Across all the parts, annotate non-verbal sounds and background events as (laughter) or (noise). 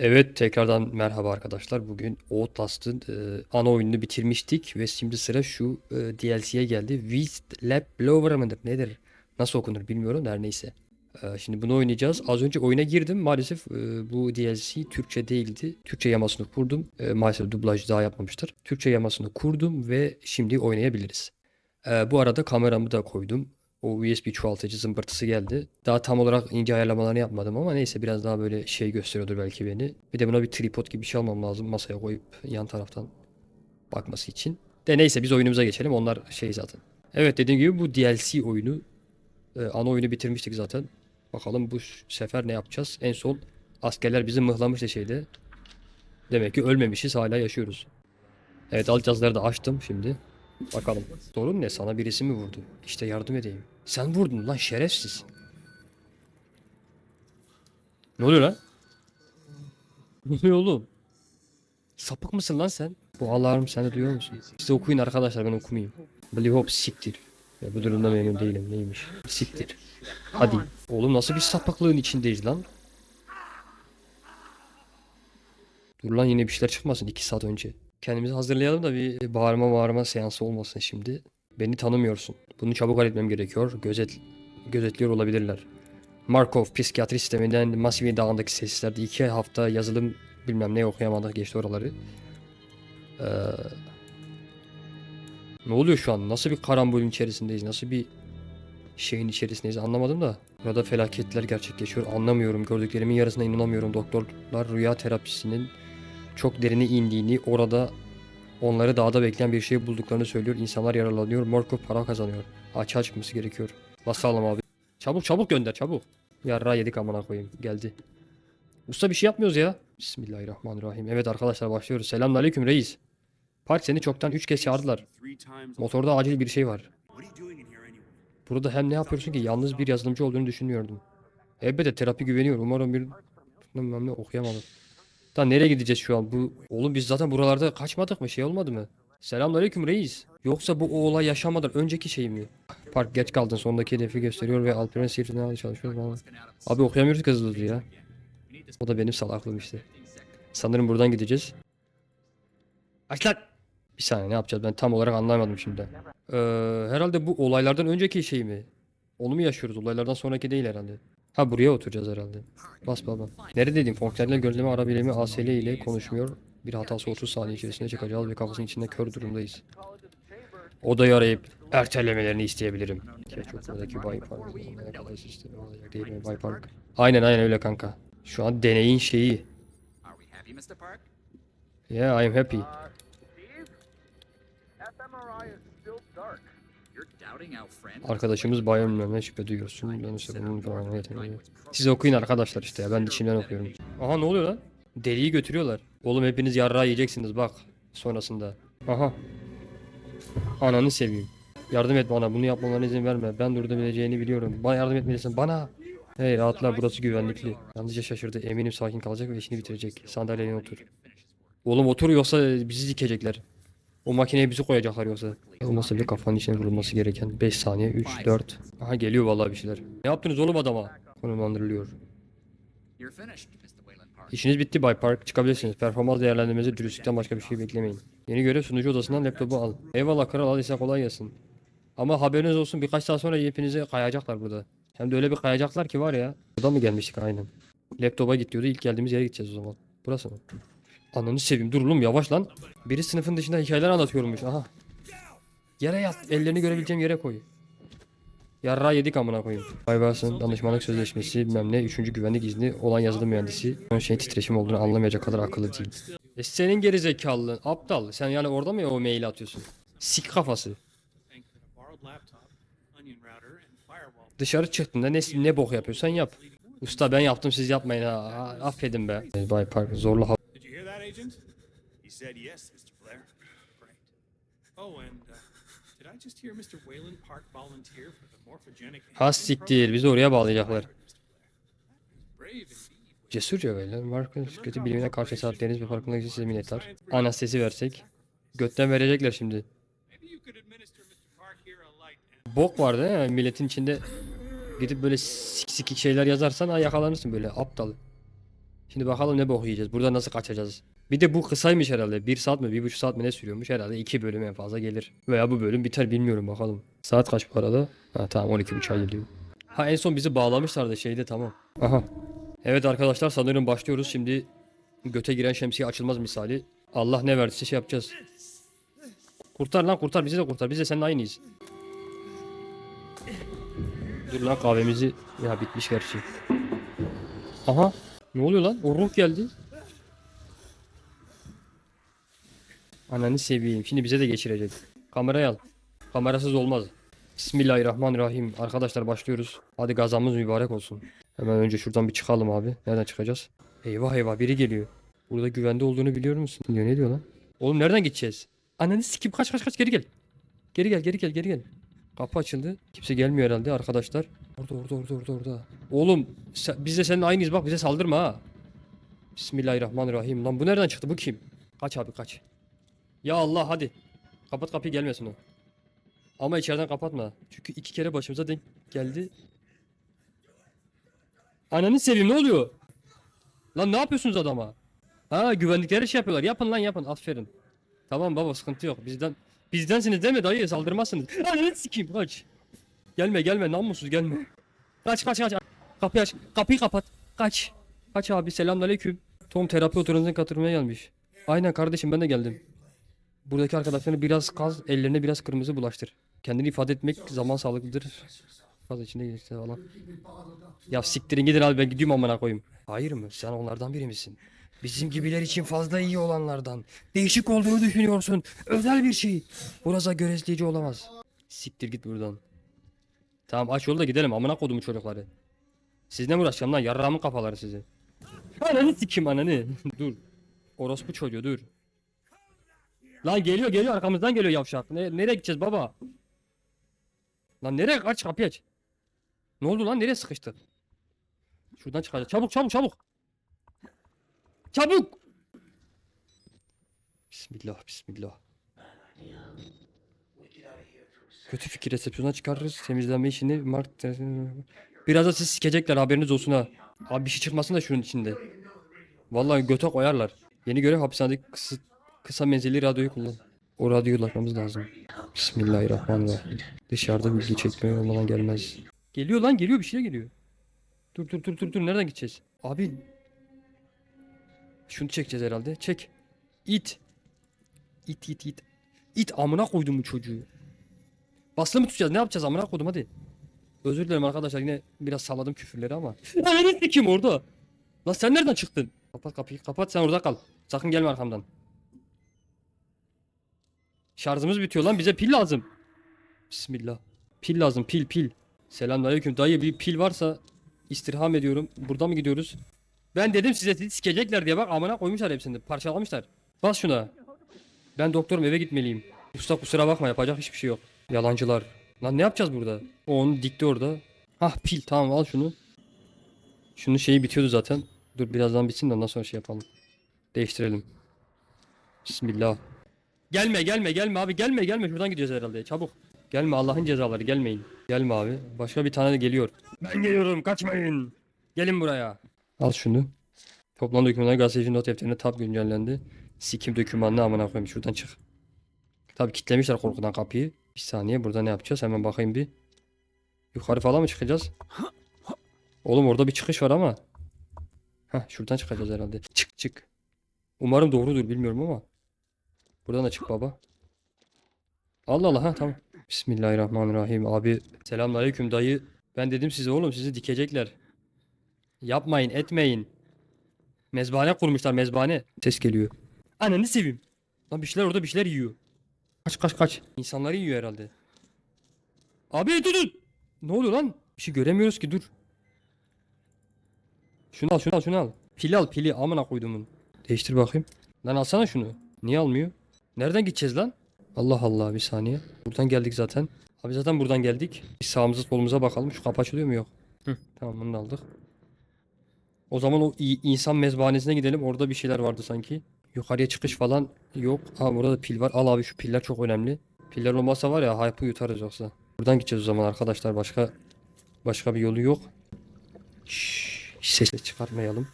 Evet, tekrardan merhaba arkadaşlar. Bugün Outlast'ın e, ana oyununu bitirmiştik ve şimdi sıra şu e, DLC'ye geldi. Beast Lab Blower mıdır? Nedir? Nasıl okunur bilmiyorum her neyse. E, şimdi bunu oynayacağız. Az önce oyuna girdim. Maalesef e, bu DLC Türkçe değildi. Türkçe yamasını kurdum. E, maalesef dublaj daha yapmamıştır. Türkçe yamasını kurdum ve şimdi oynayabiliriz. E, bu arada kameramı da koydum. O USB çoğaltıcı zımbırtısı geldi. Daha tam olarak ince ayarlamalarını yapmadım ama neyse biraz daha böyle şey gösteriyordur belki beni. Bir de buna bir tripod gibi bir şey almam lazım masaya koyup yan taraftan bakması için. De neyse biz oyunumuza geçelim. Onlar şey zaten. Evet dediğim gibi bu DLC oyunu. Ee, ana oyunu bitirmiştik zaten. Bakalım bu sefer ne yapacağız? En son askerler bizi mıhlamıştı şeyde. Demek ki ölmemişiz hala yaşıyoruz. Evet alt yazıları da açtım şimdi. Bakalım. Sorun ne? Sana birisi mi vurdu? İşte yardım edeyim. Sen vurdun lan şerefsiz. Ne oluyor lan? Ne oluyor oğlum? Sapık mısın lan sen? Bu alarm sen de duyuyor musun? Siz okuyun arkadaşlar ben okumayayım. Believe hop siktir. Ya bu durumda memnun değilim neymiş? Siktir. Hadi. Oğlum nasıl bir sapıklığın içindeyiz lan? Dur lan yine bir şeyler çıkmasın 2 saat önce. Kendimizi hazırlayalım da bir bağırma bağırma seansı olmasın şimdi. Beni tanımıyorsun. Bunu çabuk halletmem gerekiyor. Gözet gözetliyor olabilirler. Markov psikiyatri sisteminden Masivi Dağı'ndaki sessislerde iki hafta yazılım bilmem ne okuyamadık geçti oraları. Ee, ne oluyor şu an? Nasıl bir karambolün içerisindeyiz? Nasıl bir şeyin içerisindeyiz anlamadım da. Burada felaketler gerçekleşiyor. Anlamıyorum. Gördüklerimin yarısına inanamıyorum. Doktorlar rüya terapisinin çok derine indiğini, orada onları dağda bekleyen bir şey bulduklarını söylüyor. İnsanlar yaralanıyor. Morkov para kazanıyor. Açığa çıkması gerekiyor. Basalım abi. Çabuk çabuk gönder çabuk. Yarra yedik amına koyayım. Geldi. Usta bir şey yapmıyoruz ya. Bismillahirrahmanirrahim. Evet arkadaşlar başlıyoruz. Selamünaleyküm reis. Park seni çoktan 3 kez çağırdılar. Motorda acil bir şey var. Burada hem ne yapıyorsun ki yalnız bir yazılımcı olduğunu düşünmüyordum. Elbette terapi güveniyor. Umarım bir bilmem ne okuyamadım. Da nereye gideceğiz şu an? Bu oğlum biz zaten buralarda kaçmadık mı? Şey olmadı mı? Selamünaleyküm reis. Yoksa bu o olay yaşamadan önceki şey mi? Park geç kaldın. Sondaki hedefi gösteriyor ve Alperen sihirine çalışıyor falan. Abi okuyamıyoruz hızlı ya. O da benim salaklığım işte. Sanırım buradan gideceğiz. Aç lan! Bir saniye ne yapacağız? Ben tam olarak anlayamadım şimdi. Ee, herhalde bu olaylardan önceki şey mi? Onu mu yaşıyoruz? Olaylardan sonraki değil herhalde. Ha buraya oturacağız herhalde. Bas baba. Neredeydim? Fonksiyonel gözleme ara bilimi ASL ile konuşmuyor. Bir hatası 30 saniye içerisinde çıkacağız ve kafasının içinde kör durumdayız. Odayı arayıp ertelemelerini isteyebilirim. Keşfetmedeki Bay Park. Değil mi Bay Park? Aynen aynen öyle kanka. Şu an deneyin şeyi. Yeah, I'm happy. Arkadaşımız Bayern Münih'e şüphe duyuyorsun. Ben işte bunun falan yeteneği. Siz okuyun arkadaşlar işte ya ben içimden okuyorum. Aha ne oluyor lan? Deliği götürüyorlar. Oğlum hepiniz yarrağı yiyeceksiniz bak sonrasında. Aha. Ananı seveyim. Yardım et bana bunu yapmalarına izin verme. Ben durdurabileceğini biliyorum. Bana yardım etmelisin bana. Hey rahatla burası güvenlikli. Yalnızca şaşırdı. Eminim sakin kalacak ve işini bitirecek. Sandalyeye otur. Oğlum otur yoksa bizi dikecekler. O makineye bizi koyacaklar yoksa. Olmasa bile kafanın içine vurulması gereken 5 saniye 3 4. Aha geliyor vallahi bir şeyler. Ne yaptınız oğlum adama? Konumlandırılıyor. İşiniz bitti Bay Park. Çıkabilirsiniz. Performans değerlendirmenize dürüstlükten başka bir şey beklemeyin. Yeni görev sunucu odasından laptopu al. Eyvallah kral al ise kolay gelsin. Ama haberiniz olsun birkaç saat sonra hepinize kayacaklar burada. Hem de öyle bir kayacaklar ki var ya. Burada mı gelmiştik aynen. Laptopa git diyordu. İlk geldiğimiz yere gideceğiz o zaman. Burası mı? Ananı seveyim. Dur oğlum yavaş lan. Biri sınıfın dışında hikayeler anlatıyormuş. Aha. Yere yat. Ellerini görebileceğim yere koy. Yarra yedik amına koyayım. Baybars'ın danışmanlık sözleşmesi bilmem ne 3. güvenlik izni olan yazılım mühendisi. Ön şey titreşim olduğunu anlamayacak kadar akıllı değil. E senin gerizekalılığın aptal. Sen yani orada mı o maili atıyorsun? Sik kafası. Dışarı çıktığında ne, ne bok yapıyorsan yap. Usta ben yaptım siz yapmayın ha. Affedin be. Bay Park zorla Did you hear that, Agent? He said yes, Mr. Blair. Great. Oh, and uh, did I just hear Mr. Wayland Park volunteer for the morphogenic? Ha siktir bizi oraya bağlayacaklar. Cesurca böyle. Mark'ın kötü bilimine karşı saatleriniz ve farkındalık size minnettar. Anestezi versek. Götten verecekler şimdi. Maybe you could administer Mr. Park here a light and Bok var değil mi? Milletin içinde gidip böyle sik sikik şeyler yazarsan ha yakalanırsın böyle aptal. Şimdi bakalım ne bok yiyeceğiz. Burada nasıl kaçacağız? Bir de bu kısaymış herhalde. Bir saat mi? Bir buçuk saat mi ne sürüyormuş? Herhalde iki bölüm en fazla gelir. Veya bu bölüm biter bilmiyorum bakalım. Saat kaç bu arada? Ha tamam 12.30'a geliyor. Ha en son bizi bağlamışlardı şeyde tamam. Aha. Evet arkadaşlar sanırım başlıyoruz. Şimdi göte giren şemsiye açılmaz misali. Allah ne verdiyse şey yapacağız. Kurtar lan kurtar bizi de kurtar. Biz de seninle aynıyız. Dur lan kahvemizi. Ya bitmiş gerçi. Aha. Ne oluyor lan? O ruh geldi. Ananı seveyim. Şimdi bize de geçirecek. Kamerayı al. Kamerasız olmaz. Bismillahirrahmanirrahim. Arkadaşlar başlıyoruz. Hadi gazamız mübarek olsun. Hemen önce şuradan bir çıkalım abi. Nereden çıkacağız? Eyvah eyvah biri geliyor. Burada güvende olduğunu biliyor musun? Diyor ne diyor lan? Oğlum nereden gideceğiz? Ananı sikim kaç kaç kaç geri gel. Geri gel geri gel geri gel. Kapı açıldı. Kimse gelmiyor herhalde arkadaşlar. Orada orada orada orada orada. Oğlum biz de seninle aynıyız bak bize saldırma ha. Bismillahirrahmanirrahim. Lan bu nereden çıktı bu kim? Kaç abi kaç. Ya Allah hadi. Kapat kapıyı gelmesin o. Ama içeriden kapatma. Çünkü iki kere başımıza denk geldi. Ananı seveyim ne oluyor? Lan ne yapıyorsunuz adama? Ha güvenlikleri şey yapıyorlar. Yapın lan yapın. Aferin. Tamam baba sıkıntı yok. Bizden bizdensiniz değil mi dayı? Saldırmazsınız. Ananı sikeyim kaç. Gelme gelme namussuz gelme. Kaç kaç kaç. Kapıyı aç. Kapıyı kapat. Kaç. Kaç abi selamünaleyküm. Tom terapi oturumuna katılmaya gelmiş. Aynen kardeşim ben de geldim. Buradaki arkadaşlarını biraz kaz, ellerine biraz kırmızı bulaştır. Kendini ifade etmek zaman sağlıklıdır. Fazla içinde geçti falan. Ya siktirin gidin abi ben gidiyorum amına koyayım. Hayır mı? Sen onlardan biri misin? Bizim gibiler için fazla iyi olanlardan. Değişik olduğunu düşünüyorsun. Özel bir şey. Burası göresleyici olamaz. Siktir git buradan. Tamam aç yolu da gidelim amına kodumu çocukları. Siz ne uğraşacağım lan yarrağımın kafaları sizi. Ananı sikim ananı. (laughs) dur. Orospu çocuğu dur. Lan geliyor geliyor arkamızdan geliyor yavşak. Ne, nereye gideceğiz baba? Lan nereye aç kapıyı aç. Ne oldu lan nereye sıkıştı? Şuradan çıkacağız. Çabuk çabuk çabuk. Çabuk. Bismillah bismillah. Kötü fikir resepsiyona çıkarırız. Temizlenme işini Mark Biraz da siz sikecekler haberiniz olsun ha. Abi bir şey çıkmasın da şunun içinde. Vallahi göte koyarlar. Yeni görev hapishanedeki kısa, kısa menzilli radyoyu kullan. O radyoyu ulaşmamız lazım. Bismillahirrahmanirrahim. Dışarıda bilgi çekmeye olmadan gelmez. Geliyor lan geliyor bir şey geliyor. Dur dur dur dur dur nereden gideceğiz? Abi. Şunu çekeceğiz herhalde. Çek. İt. İt it it. İt amına koydum bu çocuğu. Basılı mı tutacağız? Ne yapacağız amına koydum hadi. Özür dilerim arkadaşlar yine biraz salladım küfürleri ama. Ananı kim orada? Lan sen nereden çıktın? Kapat kapıyı kapat sen orada kal. Sakın gelme arkamdan. Şarjımız bitiyor lan bize pil lazım. Bismillah. Pil lazım pil pil. Selamünaleyküm dayı bir pil varsa istirham ediyorum. Burada mı gidiyoruz? Ben dedim size sizi sikecekler diye bak amına koymuşlar hepsini parçalamışlar. Bas şuna. Ben doktorum eve gitmeliyim. Usta kusura bakma yapacak hiçbir şey yok. Yalancılar. Lan ne yapacağız burada? O onu dikti orada. Hah pil tamam al şunu. Şunun şeyi bitiyordu zaten. Dur birazdan bitsin de ondan sonra şey yapalım. Değiştirelim. Bismillah. Gelme gelme gelme abi gelme gelme şuradan gidiyoruz herhalde çabuk. Gelme Allah'ın cezaları gelmeyin. Gelme abi. Başka bir tane de geliyor. Ben geliyorum kaçmayın. Gelin buraya. Al şunu. Toplam dokümanlar gazeteci not defterine tab güncellendi. Sikim dokümanını amına koyayım şuradan çık. Tabi kitlemişler korkudan kapıyı. Bir saniye burada ne yapacağız hemen bakayım bir. Yukarı falan mı çıkacağız? Oğlum orada bir çıkış var ama. Heh şuradan çıkacağız herhalde. Çık çık. Umarım doğrudur bilmiyorum ama. Buradan da çık baba. Allah Allah ha tamam. Bismillahirrahmanirrahim abi. Selamünaleyküm dayı. Ben dedim size oğlum sizi dikecekler. Yapmayın etmeyin. Mezbahane kurmuşlar mezbahane. Ses geliyor. Ananı seveyim. Lan bir şeyler orada bir şeyler yiyor. Kaç kaç kaç. İnsanları yiyor herhalde. Abi dur. Ne oluyor lan? Bir şey göremiyoruz ki dur. Şunu al şunu al şunu al. Pili al pili amına koyduğumun. Değiştir bakayım. Lan alsana şunu. Niye almıyor? Nereden gideceğiz lan? Allah Allah bir saniye. Buradan geldik zaten. Abi zaten buradan geldik. Bir sağımıza solumuza bakalım. Şu kapı açılıyor mu yok? Hı, tamam bunu da aldık. O zaman o insan mezbahanesine gidelim. Orada bir şeyler vardı sanki. Yukarıya çıkış falan yok. Ha burada da pil var. Al abi şu piller çok önemli. Piller olmazsa var ya hype'ı yutarız yoksa. Buradan gideceğiz o zaman arkadaşlar. Başka başka bir yolu yok. Şşş, ses çıkartmayalım.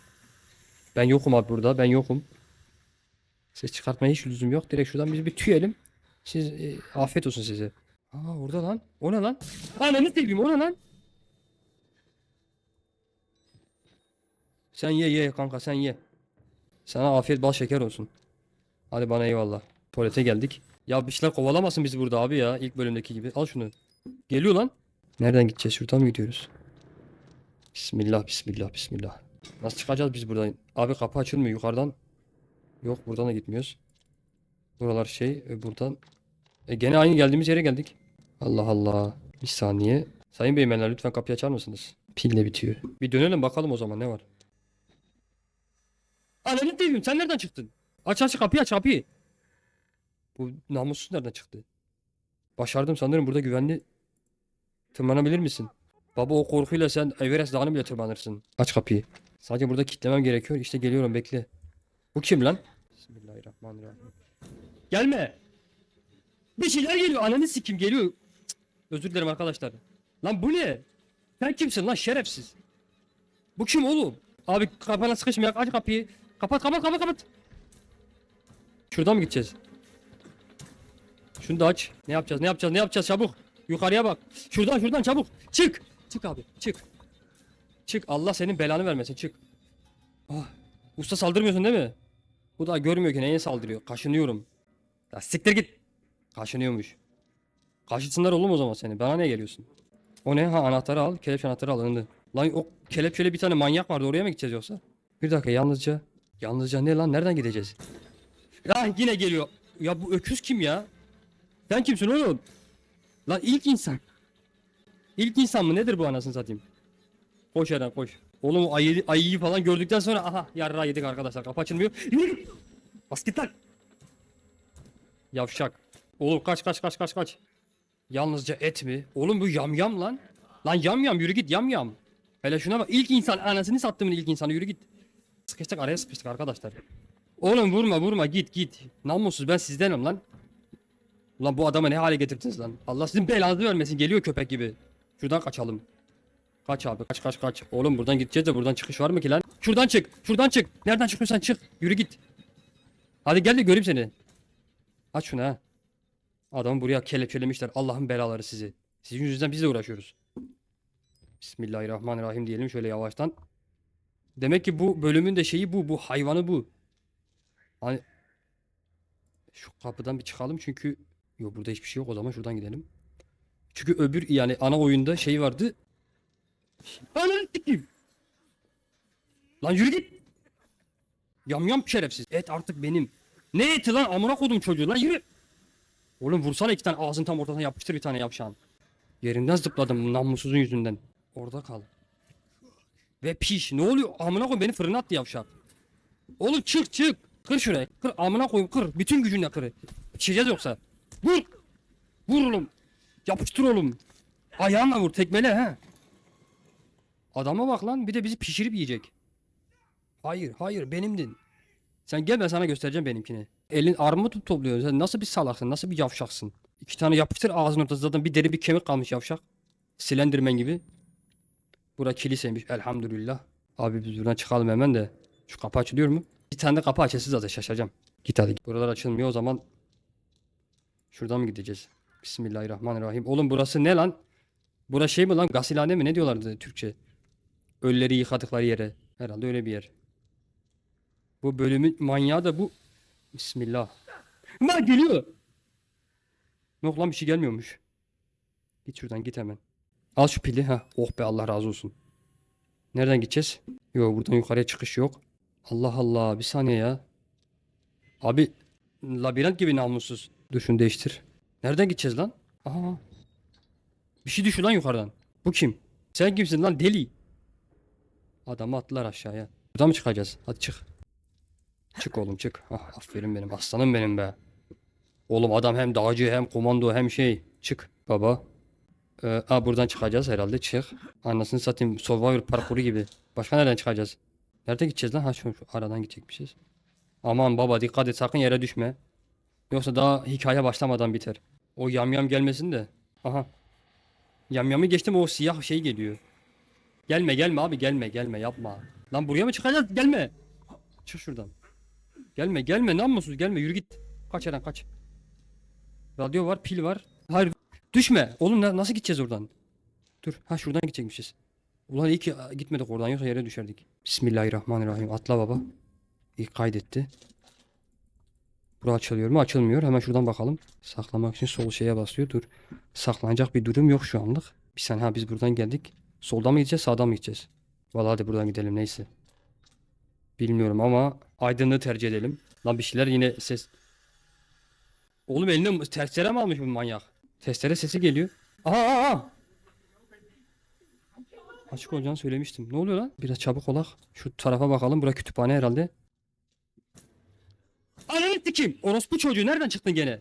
Ben yokum abi burada. Ben yokum. Ses çıkartmaya hiç lüzum yok. Direkt şuradan biz bir tüyelim. Siz e, afiyet olsun size. Aa orada lan. O ne lan? Ananı seveyim o ne lan? Sen ye ye kanka sen ye. Sana afiyet bal şeker olsun. Hadi bana eyvallah. Tuvalete geldik. Ya bir şeyler kovalamasın bizi burada abi ya. ilk bölümdeki gibi. Al şunu. Geliyor lan. Nereden gideceğiz? Şuradan mı gidiyoruz? Bismillah, bismillah, bismillah. Nasıl çıkacağız biz buradan? Abi kapı açılmıyor yukarıdan. Yok buradan da gitmiyoruz. Buralar şey, e, buradan. E, gene aynı geldiğimiz yere geldik. Allah Allah. Bir saniye. Sayın beymenler lütfen kapıyı açar mısınız? Pil de bitiyor. Bir dönelim bakalım o zaman ne var. Ananı değilim sen nereden çıktın? Aç aç kapıyı aç kapıyı. Bu namussuz nereden çıktı? Başardım sanırım burada güvenli. Tırmanabilir misin? Baba o korkuyla sen Everest Dağı'nı bile tırmanırsın. Aç kapıyı. Sadece burada kilitlemem gerekiyor. İşte geliyorum bekle. Bu kim lan? Bismillahirrahmanirrahim. Gelme. Bir şeyler geliyor. Ananı sikim geliyor. Cık, Özür dilerim arkadaşlar. Lan bu ne? Sen kimsin lan şerefsiz? Bu kim oğlum? Abi kapana sıkışmayak. Aç kapıyı. Kapat kapat kapat kapat. Şuradan mı gideceğiz? Şunu da aç. Ne yapacağız? Ne yapacağız? Ne yapacağız? Çabuk. Yukarıya bak. Şuradan şuradan çabuk. Çık. Çık abi. Çık. Çık. Allah senin belanı vermesin. Çık. Ah. Usta saldırmıyorsun değil mi? Bu da görmüyor ki neye saldırıyor. Kaşınıyorum. Ya siktir git. Kaşınıyormuş. Kaşıtsınlar oğlum o zaman seni. Bana ne geliyorsun? O ne? Ha anahtarı al. Kelepçe anahtarı alındı. Lan o kelepçeli bir tane manyak vardı. Oraya mı gideceğiz yoksa? Bir dakika yalnızca. Yalnızca ne lan? Nereden gideceğiz? Ya yine geliyor. Ya bu öküz kim ya? Sen kimsin oğlum? Lan ilk insan. İlk insan mı? Nedir bu anasını satayım? Koş Eren koş. Oğlum o ayı, ayıyı falan gördükten sonra aha yarra yedik arkadaşlar. Kapı açılmıyor. Bas git lan. Yavşak. Oğlum kaç kaç kaç kaç kaç. Yalnızca et mi? Oğlum bu yam yam lan. Lan yam yam yürü git yam yam. Hele şuna bak ilk insan anasını sattımın ilk insanı yürü git. Sıkıştık araya sıkıştık arkadaşlar. Oğlum vurma vurma git git. Namussuz ben sizdenim lan. Ulan bu adamı ne hale getirdiniz lan? Allah sizin belanızı vermesin geliyor köpek gibi. Şuradan kaçalım. Kaç abi kaç kaç kaç. Oğlum buradan gideceğiz de buradan çıkış var mı ki lan? Şuradan çık şuradan çık. Nereden çıkıyorsan çık. Yürü git. Hadi gel de göreyim seni. Aç şunu ha. Adamı buraya kelepçelemişler. Allah'ın belaları sizi. Sizin yüzünüzden biz de uğraşıyoruz. Bismillahirrahmanirrahim diyelim şöyle yavaştan. Demek ki bu bölümün de şeyi bu. Bu hayvanı bu. Hani şu kapıdan bir çıkalım çünkü yok burada hiçbir şey yok o zaman şuradan gidelim. Çünkü öbür yani ana oyunda şey vardı. Ananı sikeyim. Lan yürü git. Yam yam şerefsiz. Et artık benim. Ne eti lan amına kodum çocuğu lan yürü. Oğlum vursana iki tane ağzın tam ortasına yapıştır bir tane yavşağın. Yerimden zıpladım namussuzun yüzünden. Orada kal. Ve piş. Ne oluyor? Amına koyayım beni fırına attı yavşak. Oğlum çık çık. Kır şuraya. Kır amına koyayım kır. Bütün gücünle kır. Pişeceğiz yoksa. Vur. Vur oğlum. Yapıştır oğlum. Ayağınla vur tekmele he. Adama bak lan bir de bizi pişirip yiyecek. Hayır hayır benimdin. Sen gel ben sana göstereceğim benimkini. Elin armut topluyorsun. Sen nasıl bir salaksın? Nasıl bir yavşaksın? İki tane yapıştır ağzın ortasında zaten bir deri bir kemik kalmış yavşak. Slenderman gibi. Bura kiliseymiş elhamdülillah. Abi biz buradan çıkalım hemen de. Şu kapı açılıyor mu? Bir tane de kapı açılsın zaten şaşacağım. Git hadi. Buralar açılmıyor o zaman. Şuradan mı gideceğiz? Bismillahirrahmanirrahim. Oğlum burası ne lan? Burası şey mi lan? Gasilhane mi? Ne diyorlardı Türkçe? Ölüleri yıkadıkları yere. Herhalde öyle bir yer. Bu bölümün manyağı da bu. Bismillah. Ma geliyor. Yok lan bir şey gelmiyormuş. Git şuradan git hemen. Al şu pili ha. Oh be Allah razı olsun. Nereden gideceğiz? Yok buradan yukarıya çıkış yok. Allah Allah bir saniye ya. Abi labirent gibi namussuz. Dur şunu değiştir. Nereden gideceğiz lan? Aha. Bir şey düşüyor lan yukarıdan. Bu kim? Sen kimsin lan deli? Adamı attılar aşağıya. Buradan mı çıkacağız? Hadi çık. Çık oğlum çık. Ah, aferin benim aslanım benim be. Oğlum adam hem dağcı hem komando hem şey. Çık baba. Ee, aa, buradan çıkacağız herhalde çık. Anasını satayım Survivor parkuru gibi. Başka nereden çıkacağız? Nerede gideceğiz lan? Ha şu, şu aradan gidecekmişiz. Aman baba dikkat et sakın yere düşme. Yoksa daha hikaye başlamadan biter. O yamyam gelmesin de. Aha. Yamyamı geçtim o siyah şey geliyor. Gelme gelme abi gelme gelme yapma. Lan buraya mı çıkacağız? Gelme. Çık şuradan. Gelme gelme namussuz gelme yürü git. Kaç Eren kaç. Radyo var pil var. Hayır düşme. Oğlum na- nasıl gideceğiz oradan? Dur ha şuradan gidecekmişiz. Ulan iyi ki gitmedik oradan yoksa yere düşerdik. Bismillahirrahmanirrahim. Atla baba. İlk kaydetti. Bura açılıyor mu? Açılmıyor. Hemen şuradan bakalım. Saklamak için sol şeye basıyor. Dur. Saklanacak bir durum yok şu anlık. Bir saniye ha biz buradan geldik. Soldan mı gideceğiz sağdan mı gideceğiz? Vallahi hadi buradan gidelim neyse. Bilmiyorum ama aydınlığı tercih edelim. Lan bir şeyler yine ses. Oğlum eline testere mi almış bu manyak? Testere sesi geliyor. Aha aha aha. Açık olacağını söylemiştim. Ne oluyor lan? Biraz çabuk olak. Şu tarafa bakalım. Bura kütüphane herhalde. Ananı sikeyim. Orospu çocuğu nereden çıktın gene?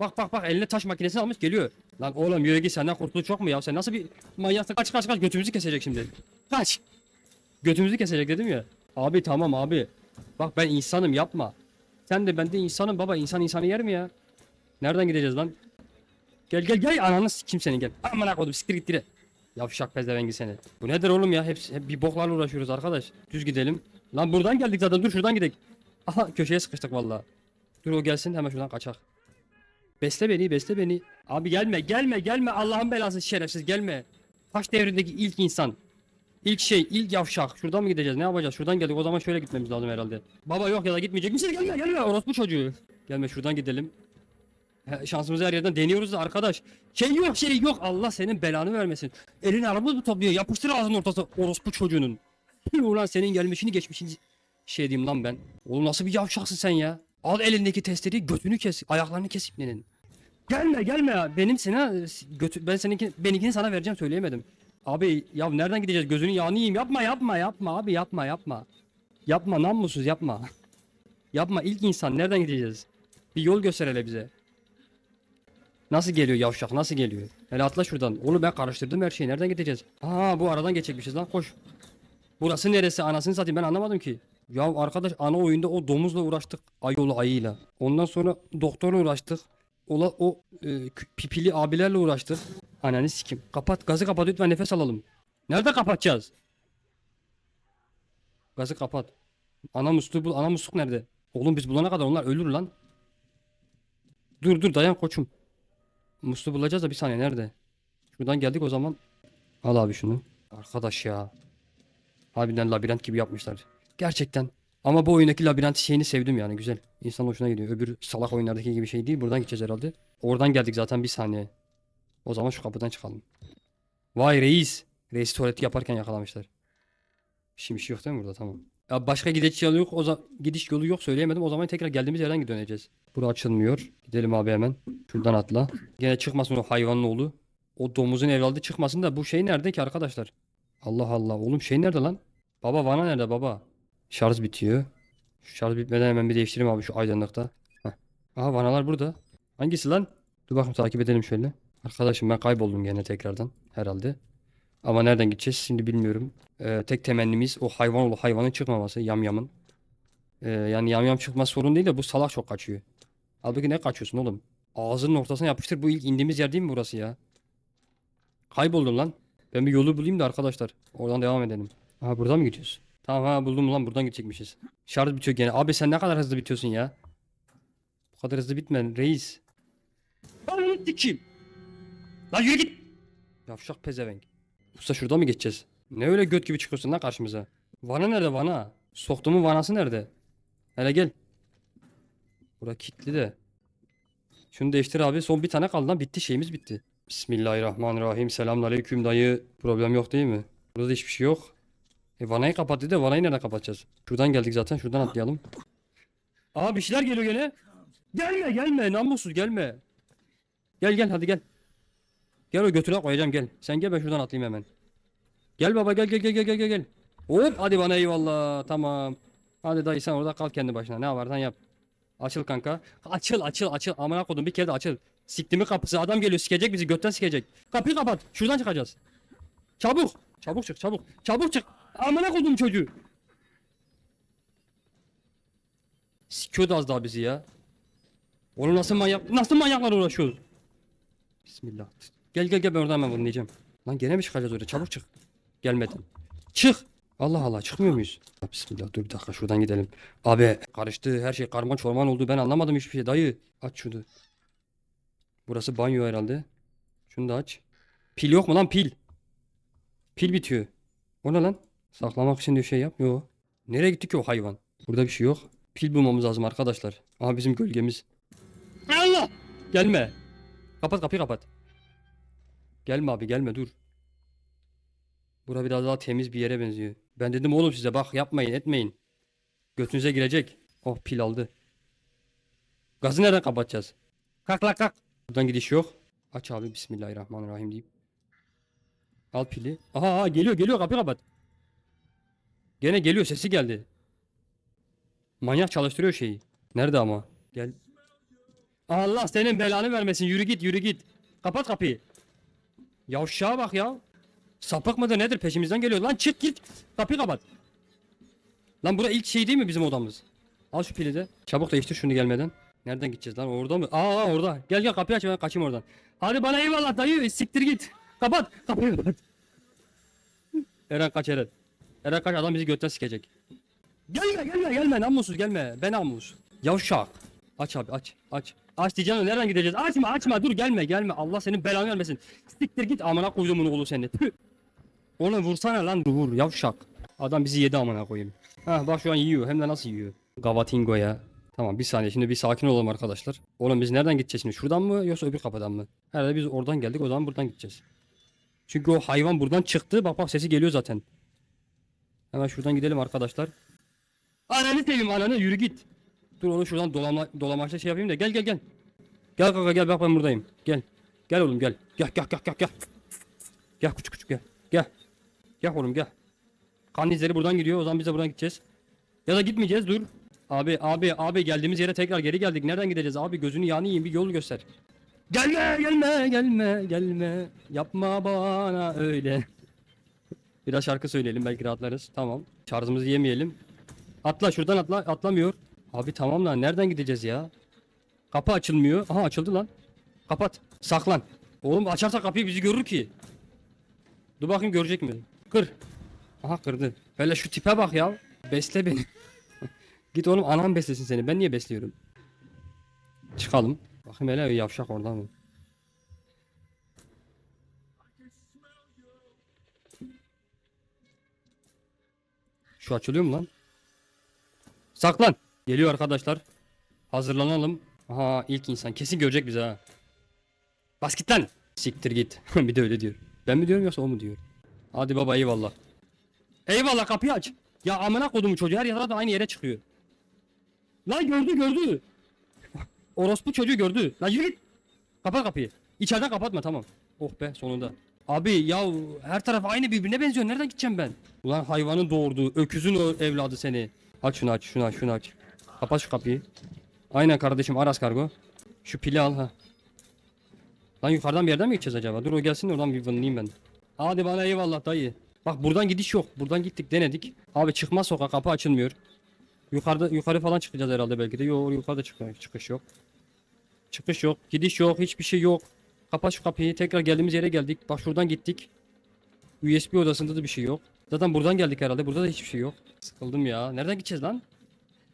Bak bak bak eline taş makinesini almış geliyor. Lan oğlum yürü senden kurtuluş çok mu ya? Sen nasıl bir manyaksın? Kaç kaç kaç götümüzü kesecek şimdi. Kaç. Götümüzü kesecek dedim ya. Abi tamam abi. Bak ben insanım yapma. Sen de ben de insanım baba. İnsan insanı yer mi ya? Nereden gideceğiz lan? Gel gel gel ananı sikim seni gel. Amına koydum siktir git dire. Yavşak pezevengi seni. Bu nedir oğlum ya? Hep, hep bir boklarla uğraşıyoruz arkadaş. Düz gidelim. Lan buradan geldik zaten dur şuradan gidelim. Aha köşeye sıkıştık vallahi. Dur o gelsin hemen şuradan kaçak. Besle beni besle beni. Abi gelme gelme gelme Allah'ın belası şerefsiz gelme. Taş devrindeki ilk insan. İlk şey ilk yavşak. Şuradan mı gideceğiz ne yapacağız? Şuradan geldik o zaman şöyle gitmemiz lazım herhalde. Baba yok ya da gitmeyecek misin? Gelme gelme orospu çocuğu. Gelme şuradan gidelim. He, Şansımızı her yerden deniyoruz da arkadaş. Şey yok şey yok Allah senin belanı vermesin. Elin arabası mı topluyor? Yapıştır ağzının ortası orospu çocuğunun. Ulan senin gelmişini geçmişini şey diyeyim lan ben. Oğlum nasıl bir yavşaksın sen ya? Al elindeki testereyi götünü kes. Ayaklarını kes ipnenin. Gelme gelme ya. Benim sana götü, ben seninki benimkini sana vereceğim söyleyemedim. Abi ya nereden gideceğiz? Gözünün yağını yiyeyim. Yapma yapma yapma abi yapma yapma. Yapma namussuz yapma. yapma ilk insan nereden gideceğiz? Bir yol göster hele bize. Nasıl geliyor yavşak nasıl geliyor? Hele atla şuradan. Oğlum ben karıştırdım her şeyi. Nereden gideceğiz? Aa bu aradan geçecekmişiz lan koş. Burası neresi anasını satayım ben anlamadım ki. Ya arkadaş ana oyunda o domuzla uğraştık. Ayolu ayıyla. Ondan sonra doktorla uğraştık. Ola o e, pipili abilerle uğraştık. Ananı sikim. Kapat gazı kapat lütfen nefes alalım. Nerede kapatacağız? Gazı kapat. Ana musluğu bul. Ana musluk nerede? Oğlum biz bulana kadar onlar ölür lan. Dur dur dayan koçum. Musluğu bulacağız da bir saniye nerede? Şuradan geldik o zaman. Al abi şunu. Arkadaş ya. Harbiden labirent gibi yapmışlar. Gerçekten. Ama bu oyundaki labirent şeyini sevdim yani güzel. İnsan hoşuna gidiyor. Öbür salak oyunlardaki gibi şey değil. Buradan gideceğiz herhalde. Oradan geldik zaten bir saniye. O zaman şu kapıdan çıkalım. Vay reis. Reis tuvaleti yaparken yakalamışlar. Şimdi bir şey yok değil mi burada? Tamam. Ya başka gidiş yolu yok. O zaman gidiş yolu yok söyleyemedim. O zaman tekrar geldiğimiz yerden döneceğiz. Bura açılmıyor. Gidelim abi hemen. Şuradan atla. Gene çıkmasın o hayvanın oğlu. O domuzun evladı çıkmasın da bu şey nerede ki arkadaşlar? Allah Allah. Oğlum şey nerede lan? Baba vana nerede baba? Şarj bitiyor. Şu şarj bitmeden hemen bir değiştireyim abi şu aydınlıkta. Heh. Aha vanalar burada. Hangisi lan? Dur bakayım takip edelim şöyle. Arkadaşım ben kayboldum gene tekrardan herhalde. Ama nereden gideceğiz şimdi bilmiyorum. Ee, tek temennimiz o hayvan oğlu hayvanın çıkmaması yamyamın. Ee, yani yamyam çıkması sorun değil de bu salak çok kaçıyor. Halbuki ne kaçıyorsun oğlum? Ağzının ortasına yapıştır. Bu ilk indiğimiz yer değil mi burası ya? Kayboldum lan. Ben bir yolu bulayım da arkadaşlar. Oradan devam edelim. Ha buradan mı gidiyoruz? Tamam ha buldum lan buradan gidecekmişiz. Şarj bitiyor gene. Abi sen ne kadar hızlı bitiyorsun ya? Bu kadar hızlı bitme reis. Ananı sikeyim. Lan yürü git. Yavşak pezevenk. Usta şuradan mı geçeceğiz? Ne öyle göt gibi çıkıyorsun lan karşımıza? Vana nerede vana? Soktuğumun vanası nerede? Hele gel. Bura kilitli de. Şunu değiştir abi. Son bir tane kaldı lan. Bitti şeyimiz bitti. Bismillahirrahmanirrahim. Selamünaleyküm dayı. Problem yok değil mi? Burada hiçbir şey yok. E vanayı kapat dedi. Vanayı nereden kapatacağız? Şuradan geldik zaten. Şuradan atlayalım. Aa bir şeyler geliyor gene. Gelme gelme. Namussuz gelme. Gel gel hadi gel. Gel o götüne koyacağım gel. Sen gel ben şuradan atlayayım hemen. Gel baba gel gel gel gel gel gel. Hop hadi bana eyvallah. Tamam. Hadi dayı sen orada kal kendi başına. Ne yaparsan yap. Açıl kanka. Açıl açıl açıl. Amına kodum bir kere de açıl. Siktimi kapısı. Adam geliyor sikecek bizi götten sikecek. Kapıyı kapat. Şuradan çıkacağız. Çabuk. Çabuk çık çabuk. Çabuk çık. Amına kodum çocuğu. Sikiyordu az daha bizi ya. Oğlum nasıl manyak nasıl manyaklar uğraşıyoruz? Bismillah. Gel gel gel ben oradan hemen diyeceğim. Lan gene mi çıkacağız oraya? Çabuk çık. Gelmedin. Çık. Allah Allah çıkmıyor muyuz? Bismillah dur bir dakika şuradan gidelim. Abi karıştı her şey karman çorman oldu ben anlamadım hiçbir şey dayı. Aç şunu. Burası banyo herhalde. Şunu da aç. Pil yok mu lan pil? Pil bitiyor. O ne lan? Saklamak için diyor şey yap. Yok. Nereye gitti ki o hayvan? Burada bir şey yok. Pil bulmamız lazım arkadaşlar. Aha bizim gölgemiz. Allah! Gelme. Kapat kapıyı kapat. Gelme abi gelme dur. Bura biraz daha temiz bir yere benziyor. Ben dedim oğlum size bak yapmayın etmeyin. Götünüze girecek. Oh pil aldı. Gazı nereden kapatacağız? Kalk kalk kalk. Buradan gidiş yok. Aç abi Bismillahirrahmanirrahim deyip. Al pili. Aha, aha geliyor geliyor kapıyı kapat. Gene geliyor sesi geldi. Manyak çalıştırıyor şeyi. Nerede ama? Gel. Allah senin belanı vermesin. Yürü git yürü git. Kapat kapıyı. Yavşağa bak ya. Sapık mıdır nedir peşimizden geliyor. Lan çık git. Kapıyı kapat. Lan bura ilk şey değil mi bizim odamız? Al şu pili de. Çabuk değiştir şunu gelmeden. Nereden gideceğiz lan? Orada mı? Aa orada. Gel gel kapıyı aç ben kaçayım oradan. Hadi bana eyvallah dayı. Siktir git. Kapat. Kapıyı kapat. Eren kaç Eren. Eren kaç adam bizi götten sikecek. Gelme gelme gelme namussuz gelme. Ben namus. Yavşak. Aç abi aç aç. Aç diyeceğim de nereden gideceğiz? Açma açma dur gelme gelme. Allah senin belanı vermesin. Siktir git amına koyduğumun oğlu seni. Tüh. Onu vursana lan vur yavşak. Adam bizi yedi amına koyayım. Ha bak şu an yiyor hem de nasıl yiyor. Gavatingo ya. Tamam bir saniye şimdi bir sakin olalım arkadaşlar. Oğlum biz nereden gideceğiz şimdi? Şuradan mı yoksa öbür kapıdan mı? Herhalde biz oradan geldik o zaman buradan gideceğiz. Çünkü o hayvan buradan çıktı. Bak bak sesi geliyor zaten. Hemen şuradan gidelim arkadaşlar. Ananı seveyim ananı yürü git. Dur onu şuradan dolama, dolamaçla şey yapayım da gel gel gel. Gel kaka gel bak ben buradayım. Gel. Gel oğlum gel. Gel gel gel gel gel. Gel küçük küçük gel. Gel. Gel oğlum gel. Kan izleri buradan gidiyor o zaman biz de buradan gideceğiz. Ya da gitmeyeceğiz dur. Abi abi abi geldiğimiz yere tekrar geri geldik. Nereden gideceğiz abi gözünü yani yiyeyim bir yol göster. Gelme gelme gelme gelme. Yapma bana öyle. Biraz şarkı söyleyelim belki rahatlarız. Tamam. Şarjımızı yemeyelim. Atla şuradan atla. Atlamıyor. Abi tamam lan nereden gideceğiz ya? Kapı açılmıyor. Aha açıldı lan. Kapat. Saklan. Oğlum açarsa kapıyı bizi görür ki. Dur bakayım görecek mi? Kır. Aha kırdı. Hele şu tipe bak ya. Besle beni. (laughs) Git oğlum anam beslesin seni. Ben niye besliyorum? Çıkalım. Bakayım hele yavşak orada mı? Şu açılıyor mu lan? Saklan. Geliyor arkadaşlar. Hazırlanalım. Aha ilk insan. Kesin görecek bizi ha. Bas git lan. Siktir git. (laughs) bir de öyle diyor. Ben mi diyorum yoksa o mu diyor? Hadi baba eyvallah. Eyvallah kapıyı aç. Ya amına kodumu çocuğu her yere da aynı yere çıkıyor. Lan gördü gördü. Orospu çocuğu gördü. Lan yürü git. Kapıyı. İçeriden kapatma tamam. Oh be sonunda. Abi ya her taraf aynı birbirine benziyor. Nereden gideceğim ben? Ulan hayvanın doğurduğu, öküzün evladı seni. Aç şunu aç, şunu aç, şunu aç. Kapat şu kapıyı. Aynen kardeşim Aras kargo. Şu pili al ha. Lan yukarıdan bir yerden mi gideceğiz acaba? Dur o gelsin de oradan bir vınlayayım ben. Hadi bana eyvallah dayı. Bak buradan gidiş yok. Buradan gittik denedik. Abi çıkmaz sokak kapı açılmıyor. Yukarıda yukarı falan çıkacağız herhalde belki de. Yok yukarıda çıkış, çıkış yok. Çıkış yok. Gidiş yok. Hiçbir şey yok. Kapat şu kapıyı. Tekrar geldiğimiz yere geldik. Bak şuradan gittik. USB odasında da bir şey yok. Zaten buradan geldik herhalde. Burada da hiçbir şey yok. Sıkıldım ya. Nereden gideceğiz lan?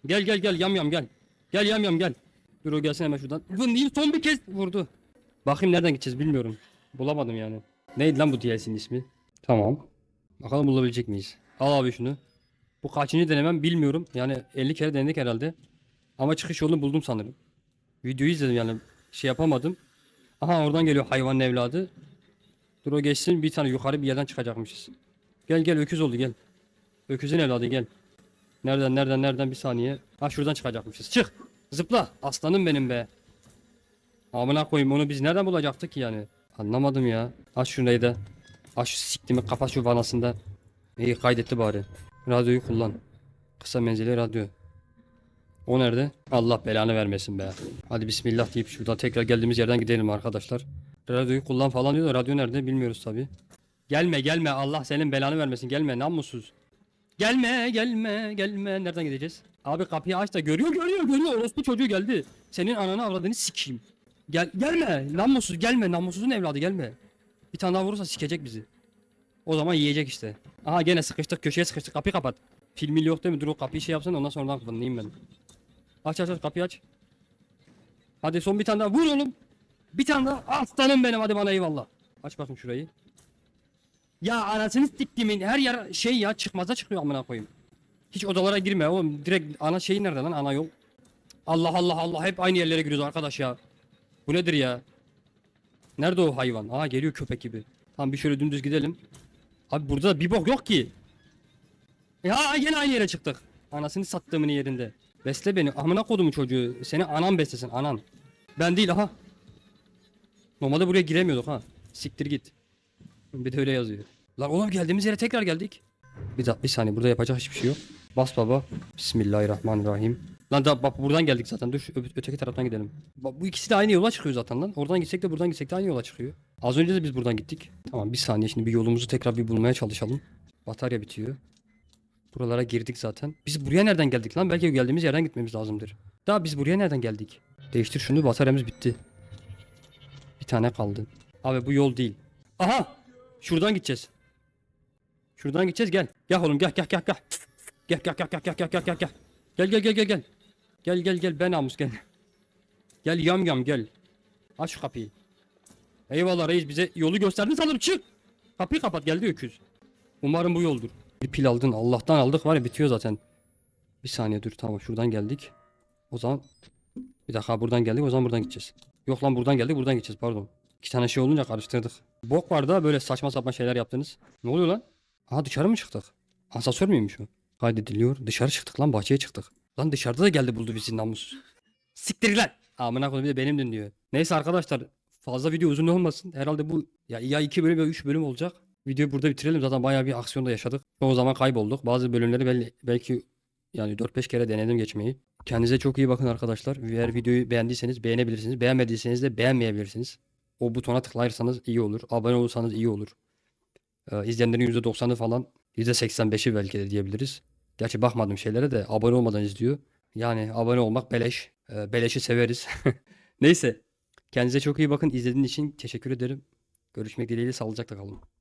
Gel gel gel yam yam gel. Gel yam yam gel. Dur o gelsin hemen şuradan. Vın son bir kez vurdu. Bakayım nereden gideceğiz bilmiyorum. Bulamadım yani. Neydi lan bu DLC'nin ismi? Tamam. Bakalım bulabilecek miyiz? Al abi şunu. Bu kaçıncı denemem bilmiyorum. Yani 50 kere denedik herhalde. Ama çıkış yolunu buldum sanırım. Videoyu izledim yani şey yapamadım. Aha oradan geliyor hayvanın evladı. Dur o geçsin bir tane yukarı bir yerden çıkacakmışız. Gel gel öküz oldu gel. Öküzün evladı gel. Nereden nereden nereden bir saniye. Ha şuradan çıkacakmışız. Çık. Zıpla. Aslanım benim be. Amına koyayım onu biz nereden bulacaktık ki yani? Anlamadım ya. Aç şurayı da. Aç şu siktimi kapat şu vanasında. İyi kaydetti bari. Radyoyu kullan. Kısa menzilli radyo. O nerede? Allah belanı vermesin be. Hadi bismillah deyip şuradan tekrar geldiğimiz yerden gidelim arkadaşlar. Radyoyu kullan falan diyor da radyo nerede bilmiyoruz tabi. Gelme gelme Allah senin belanı vermesin gelme namussuz. Gelme gelme gelme nereden gideceğiz? Abi kapıyı aç da görüyor görüyor görüyor orospu çocuğu geldi. Senin ananı avradını sikeyim. Gel gelme namussuz gelme namussuzun evladı gelme. Bir tane daha vurursa sikecek bizi. O zaman yiyecek işte. Aha gene sıkıştık köşeye sıkıştık kapıyı kapat. Filmi yok değil mi? Dur o kapıyı şey yapsana ondan sonra fırlayayım ben. Aç aç aç kapıyı aç. Hadi son bir tane daha vur oğlum. Bir tane daha aslanım benim hadi bana eyvallah. Aç bakayım şurayı. Ya anasını siktimin her yer şey ya çıkmaza çıkıyor amına koyayım. Hiç odalara girme oğlum. Direkt ana şeyi nerede lan ana yol? Allah Allah Allah hep aynı yerlere giriyoruz arkadaş ya. Bu nedir ya? Nerede o hayvan? Aa geliyor köpek gibi. Tamam bir şöyle dümdüz gidelim. Abi burada da bir bok yok ki. Ya yine aynı yere çıktık. Anasını sattığımın yerinde. Besle beni. Amına kodumu çocuğu. Seni anan beslesin anan. Ben değil aha. Normalde buraya giremiyorduk ha. Siktir git. Bir de öyle yazıyor. Lan oğlum geldiğimiz yere tekrar geldik. Bir bir saniye burada yapacak hiçbir şey yok. Bas baba. Bismillahirrahmanirrahim. Lan da bak buradan geldik zaten. Dur ö- öteki taraftan gidelim. Bak bu ikisi de aynı yola çıkıyor zaten lan. Oradan gitsek de buradan gitsek de aynı yola çıkıyor. Az önce de biz buradan gittik. Tamam bir saniye şimdi bir yolumuzu tekrar bir bulmaya çalışalım. Batarya bitiyor. Buralara girdik zaten. Biz buraya nereden geldik lan? Belki geldiğimiz yerden gitmemiz lazımdır. Daha biz buraya nereden geldik? Değiştir şunu bataryamız bitti. Bir tane kaldı. Abi bu yol değil. Aha! Şuradan gideceğiz. Şuradan gideceğiz gel. Gel oğlum gel gel gel gel. Gel gel gel gel gel gel gel gel gel. Gel gel gel gel gel. Gel gel gel ben namus gel. Gel yam yam gel. Aç şu kapıyı. Eyvallah reis bize yolu gösterdin sanırım çık. Kapıyı kapat geldi öküz. Umarım bu yoldur. Bir pil aldın Allah'tan aldık var ya bitiyor zaten. Bir saniye dur tamam şuradan geldik. O zaman bir dakika buradan geldik o zaman buradan gideceğiz. Yok lan buradan geldik buradan gideceğiz pardon. İki tane şey olunca karıştırdık. Bok var da böyle saçma sapan şeyler yaptınız. Ne oluyor lan? Aha dışarı mı çıktık? Asansör müymüş o? Kaydediliyor. Dışarı çıktık lan bahçeye çıktık. Lan dışarıda da geldi buldu bizi namus. Siktir lan. Amına koyayım bir de benimdin diyor. Neyse arkadaşlar fazla video uzun olmasın. Herhalde bu ya ya 2 bölüm ya 3 bölüm olacak. Videoyu burada bitirelim. Zaten bayağı bir aksiyon da yaşadık. O zaman kaybolduk. Bazı bölümleri bel- belki yani 4-5 kere denedim geçmeyi. Kendinize çok iyi bakın arkadaşlar. Eğer videoyu beğendiyseniz beğenebilirsiniz. Beğenmediyseniz de beğenmeyebilirsiniz. O butona tıklarsanız iyi olur. Abone olursanız iyi olur. Ee, izleyenlerin %90'ı falan %85'i belki de diyebiliriz. Gerçi bakmadım şeylere de abone olmadan izliyor. Yani abone olmak beleş. Ee, beleşi severiz. (laughs) Neyse. Kendinize çok iyi bakın. İzlediğiniz için teşekkür ederim. Görüşmek dileğiyle sağlıcakla kalın.